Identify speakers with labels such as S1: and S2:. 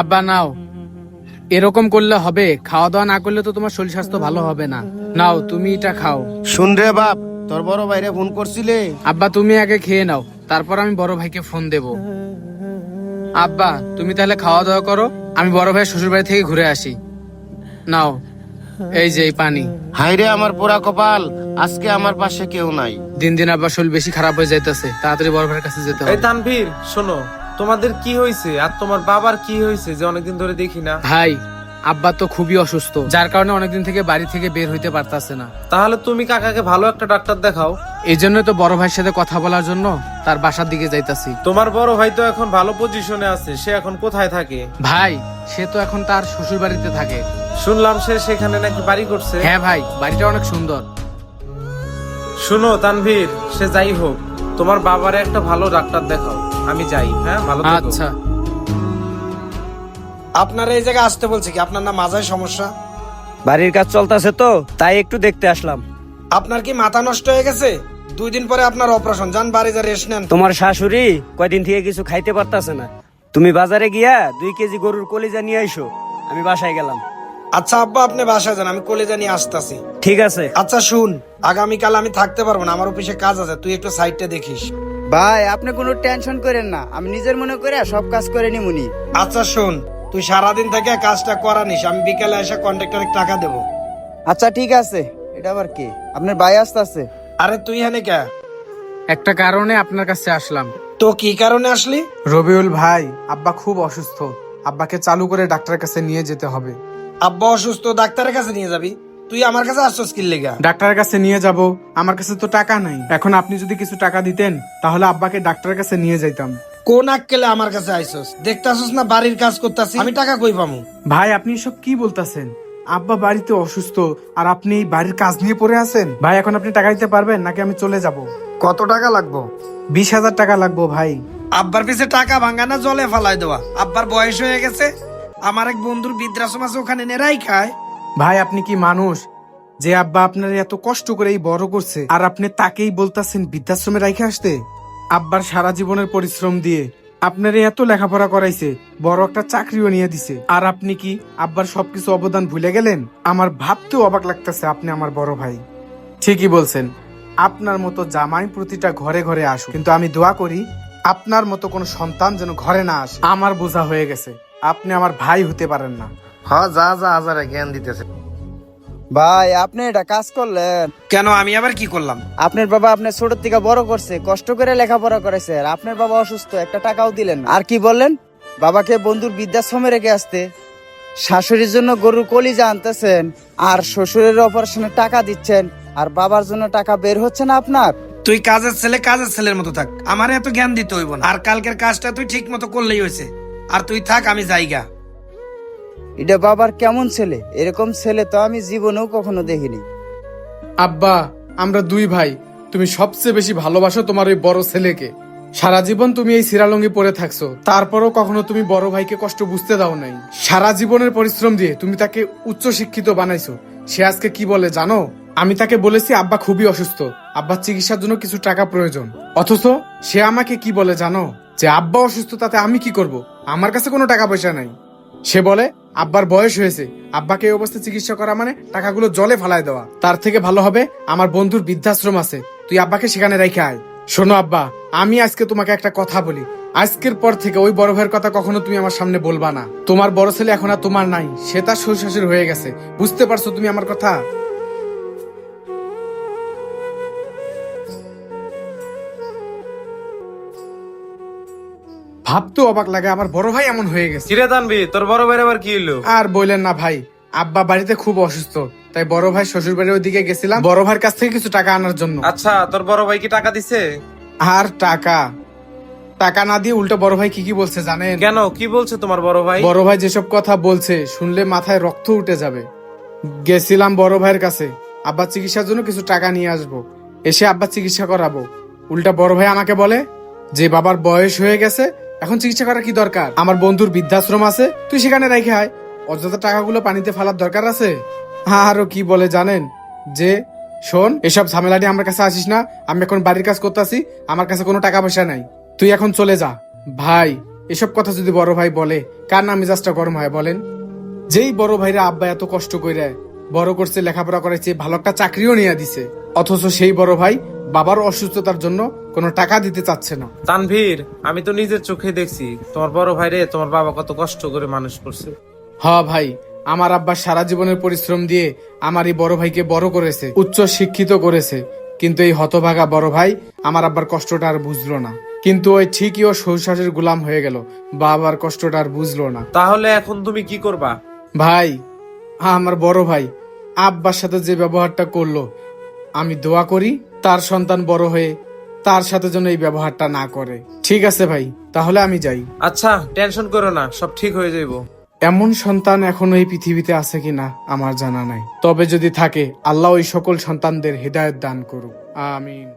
S1: আব্বা নাও। এরকম করলে হবে খাওয়া দাওয়া না করলে তো তোমার শরীর স্বাস্থ্য ভালো হবে না। নাও তুমি এটা খাও।
S2: শুন রে বাপ তোর বড় ভাইরে ফোন করছিলে?
S1: আব্বা তুমি আগে খেয়ে নাও তারপর আমি বড় ভাইকে ফোন দেব। আব্বা তুমি তাহলে খাওয়া দাওয়া করো আমি বড় ভাই শ্বশুর বাড়ি থেকে ঘুরে আসি। নাও এই যে এই পানি।
S2: হাই রে আমার পোড়া কপাল আজকে আমার পাশে কেউ নাই।
S1: দিন দিন আব্বা শরীর বেশি খারাপ হয়ে যাইতেছে তাড়াতাড়ি বড় ভাইয়ের কাছে যেতে হবে।
S3: এই তানভীর শোনো তোমাদের কি হয়েছে? আর তোমার বাবার কি হয়েছে যে অনেকদিন ধরে দেখি না?
S1: ভাই আব্বা তো খুবই অসুস্থ। যার কারণে অনেকদিন থেকে বাড়ি থেকে বের হইতে পারতাছে না।
S3: তাহলে তুমি কাকাকে ভালো একটা ডাক্তার দেখাও।
S1: এই জন্য তো বড় ভাইয়ের সাথে কথা বলার জন্য তার বাসার দিকে যাইতাছি।
S3: তোমার বড় ভাই তো এখন ভালো পজিশনে আছে সে এখন কোথায় থাকে?
S1: ভাই সে তো এখন তার শ্বশুর বাড়িতে থাকে।
S3: শুনলাম সে সেখানে নাকি বাড়ি করছে।
S1: হ্যাঁ ভাই বাড়িটা অনেক সুন্দর।
S3: শুনো তানভীর সে যাই হোক তোমার বাবারে একটা ভালো ডাক্তার দেখাও। আমি যাই হ্যাঁ? ভালো থেকো।
S1: আচ্ছা।
S4: আপনারা এই জায়গায় আসতে বলছে কি? আপনার না মাজায় সমস্যা?
S5: বাড়ির কাজ চলতেছে তো তাই একটু দেখতে আসলাম।
S4: আপনার কি মাথা নষ্ট হয়ে গেছে? দুই দিন পরে আপনার অপারেশন যান বাড়ি যা রেস্ট নেন।
S5: তোমার শাশুড়ি কয়দিন থেকে কিছু খাইতে পারতাছে না। তুমি বাজারে গিয়া দুই কেজি গরুর কলিজা নিয়ে আইসো। আমি বাসায় গেলাম।
S4: আচ্ছা আব্বা আপনি বাসায় যান আমি কলেজা নিয়ে আসতেছি।
S5: ঠিক আছে।
S4: আচ্ছা শুন আগামীকাল আমি থাকতে পারব না আমার অফিসে কাজ আছে তুই একটু সাইডটা দেখিস।
S6: ভাই আপনি কোনো টেনশন করেন না। আমি নিজের মনে করে সব কাজ করে নিমুনি
S4: আচ্ছা শুন তুই সারাদিন থেকে কাজটা করানিস আমি বিকেলে এসে কন্ট্রাক্টরে টাকা দেবো।
S6: আচ্ছা ঠিক আছে। এটা আবার কি? আপনার ভাই আসতে আছে
S4: আরে তুই হ্যাঁ কে?
S1: একটা কারণে আপনার কাছে আসলাম।
S4: তো কি কারণে আসলি?
S7: রবিউল ভাই আব্বা খুব অসুস্থ। আব্বাকে চালু করে ডাক্তারের কাছে নিয়ে যেতে হবে।
S4: আব্বা অসুস্থ ডাক্তারের কাছে নিয়ে যাবি? তুই আমার কাছে আসছিস কি লেগা?
S7: ডাক্তারের কাছে নিয়ে যাব। আমার কাছে তো টাকা নাই। এখন আপনি যদি কিছু টাকা দিতেন তাহলে আব্বাকে ডাক্তারের কাছে নিয়ে যাইতাম।
S4: কোন আক্কেলে আমার কাছে আইসস? দেখতাছস না বাড়ির কাজ করতাছি? আমি টাকা কই পামু?
S7: ভাই আপনি সব কি বলতাছেন? আব্বা বাড়িতে অসুস্থ আর আপনি এই বাড়ির কাজ নিয়ে পড়ে আছেন? ভাই এখন আপনি টাকা দিতে পারবেন নাকি আমি চলে যাব?
S4: কত টাকা লাগবো?
S7: বিশ হাজার টাকা লাগবো ভাই।
S4: আব্বার পিছে টাকা ভাঙ্গা না জলে ফালাই দেওয়া। আব্বার বয়স হয়ে গেছে। আমার এক বন্ধুর বৃদ্ধাশ্রম আছে ওখানে নেরাই খায়
S7: ভাই, আপনি কি মানুষ? যে আব্বা আপনার এত কষ্ট করে এই বড় করছে, আর আপনি তাকেই বলতাছেন বৃদ্ধাশ্রমে রাইখে আসতে? আব্বার সারা জীবনের পরিশ্রম দিয়ে আপনার এত লেখাপড়া করাইছে, বড় একটা চাকরিও নিয়ে দিছে। আর আপনি কি আব্বার সবকিছু অবদান ভুলে গেলেন? আমার ভাবতেও অবাক লাগতেছে আপনি আমার বড় ভাই। ঠিকই বলছেন, আপনার মতো জামাই প্রতিটা ঘরে ঘরে আসুক। কিন্তু আমি দোয়া করি, আপনার মতো কোনো সন্তান যেন ঘরে না আসে। আমার বোঝা হয়ে গেছে, আপনি আমার ভাই হতে পারেন না।
S2: হ্যাঁ যা যা হাজারে জ্ঞান দিতেছে।
S6: ভাই আপনি এটা কাজ করলেন।
S4: কেন আমি আবার কি করলাম?
S6: আপনার বাবা আপনার ছোট থেকে বড় করছে কষ্ট করে লেখাপড়া করেছে আর আপনার বাবা অসুস্থ একটা টাকাও দিলেন না। আর কি বললেন? বাবাকে বন্ধুর বৃদ্ধাশ্রমে রেখে আসতে। শাশুড়ির জন্য গরুর কলিজা আনতেছেন আর শ্বশুরের অপারেশনে টাকা দিচ্ছেন আর বাবার জন্য টাকা বের হচ্ছে না আপনার?
S4: তুই কাজের ছেলে কাজের ছেলের মতো থাক। আমার এত জ্ঞান দিতে হইব না। আর কালকের কাজটা তুই ঠিক মতো করলেই হয়েছে। আর তুই থাক আমি জায়গা
S6: এটা বাবার কেমন ছেলে? এরকম ছেলে তো আমি জীবনেও কখনো দেখিনি।
S7: আব্বা, আমরা দুই ভাই, তুমি সবচেয়ে বেশি ভালোবাসো তোমার ওই বড় ছেলেকে। সারা জীবন তুমি এই সিরালঙ্গি পরে থাকছো, তারপরও কখনো তুমি বড় ভাইকে কষ্ট বুঝতে দাও নাই। সারা জীবনের পরিশ্রম দিয়ে তুমি তাকে উচ্চ শিক্ষিত বানাইছো। সে আজকে কি বলে জানো? আমি তাকে বলেছি, আব্বা খুবই অসুস্থ। আব্বার চিকিৎসার জন্য কিছু টাকা প্রয়োজন। অথচ সে আমাকে কি বলে জানো? যে আব্বা অসুস্থ, তাতে আমি কি করব? আমার কাছে কোনো টাকা পয়সা নাই। সে বলে, আব্বার বয়স হয়েছে। আব্বাকে এই অবস্থায় চিকিৎসা করা মানে টাকাগুলো জলে ফালায় দেওয়া। তার থেকে ভালো হবে আমার বন্ধুর বৃদ্ধাশ্রম আছে। তুই আব্বাকে সেখানে রেখে আয়। শোনো আব্বা, আমি আজকে তোমাকে একটা কথা বলি। আজকের পর থেকে ওই বড় ভাইয়ের কথা কখনো তুমি আমার সামনে বলবা না। তোমার বড় ছেলে এখন আর তোমার নাই। সে তার শ্বশুর হয়ে গেছে। বুঝতে পারছ তুমি আমার কথা? ভাবতেও অবাক লাগে আমার বড় ভাই এমন হয়ে গেছে।
S3: কিরে তানভীর তোর বড় ভাইয়ের আবার কি হলো
S7: আর বললেন না ভাই আব্বা বাড়িতে খুব অসুস্থ তাই বড় ভাই শ্বশুর বাড়ির ওইদিকে গেছিলাম বড় ভাইয়ের কাছ থেকে কিছু টাকা আনার জন্য।
S3: আচ্ছা তোর বড় ভাই কি টাকা দিছে?
S7: আর টাকা? টাকা না দিয়ে উল্টো বড় ভাই কি কি বলছে জানেন?
S3: কেন কি বলছে তোমার বড় ভাই?
S7: বড় ভাই যেসব কথা বলছে শুনলে মাথায় রক্ত উঠে যাবে। গেছিলাম বড় ভাইয়ের কাছে আব্বা চিকিৎসার জন্য কিছু টাকা নিয়ে আসব এসে আব্বা চিকিৎসা করাবো। উল্টা বড় ভাই আমাকে বলে যে বাবার বয়স হয়ে গেছে এখন চিকিৎসা করার কি দরকার? আমার বন্ধুর বৃদ্ধাশ্রম আছে, তুই সেখানে রেখে আয়। অযথা টাকাগুলো পানিতে ফেলার দরকার আছে? আরও কি বলে জানেন? যে, শোন, এসব ঝামেলা নিয়ে আমার কাছে আসিস না, আমি এখন বাড়ির কাজ করতেছি, আমার কাছে কোনো টাকা পয়সা নাই। তুই এখন চলে যা। ভাই, এসব কথা যদি বড় ভাই বলে, কার না মেজাজটা গরম হয় বলেন? যেই বড় ভাইরা আব্বা এত কষ্ট করে বড় করছে, লেখাপড়া করেছে ভালো একটা চাকরিও নিয়ে দিছে। অথচ সেই বড় ভাই বাবার অসুস্থতার জন্য কোনো টাকা দিতে চাচ্ছে না।
S3: তানভীর আমি তো নিজের চোখে দেখছি। তোমার বড় ভাই রে তোমার বাবা কত কষ্ট করে মানুষ করছে।
S7: হ ভাই আমার আব্বা সারা জীবনের পরিশ্রম দিয়ে আমার এই বড় ভাইকে বড় করেছে উচ্চ শিক্ষিত করেছে। কিন্তু এই হতভাগা বড় ভাই আমার আব্বার কষ্টটা আর বুঝলো না। কিন্তু ওই ঠিকই ও শ্বশুরের গোলাম হয়ে গেল। বাবার কষ্টটা আর বুঝলো না।
S3: তাহলে এখন তুমি কি করবা?
S7: ভাই আমার বড় ভাই আব্বার সাথে যে ব্যবহারটা করল আমি দোয়া করি তার সন্তান বড় হয়ে তার সাথে যেন এই ব্যবহারটা না করে। ঠিক আছে ভাই তাহলে আমি যাই।
S3: আচ্ছা টেনশন করো না সব ঠিক হয়ে যাইব।
S7: এমন সন্তান এখনও এই পৃথিবীতে আছে কিনা আমার জানা নাই। তবে যদি থাকে আল্লাহ ওই সকল সন্তানদের হৃদায়ত দান করুক। আমিন।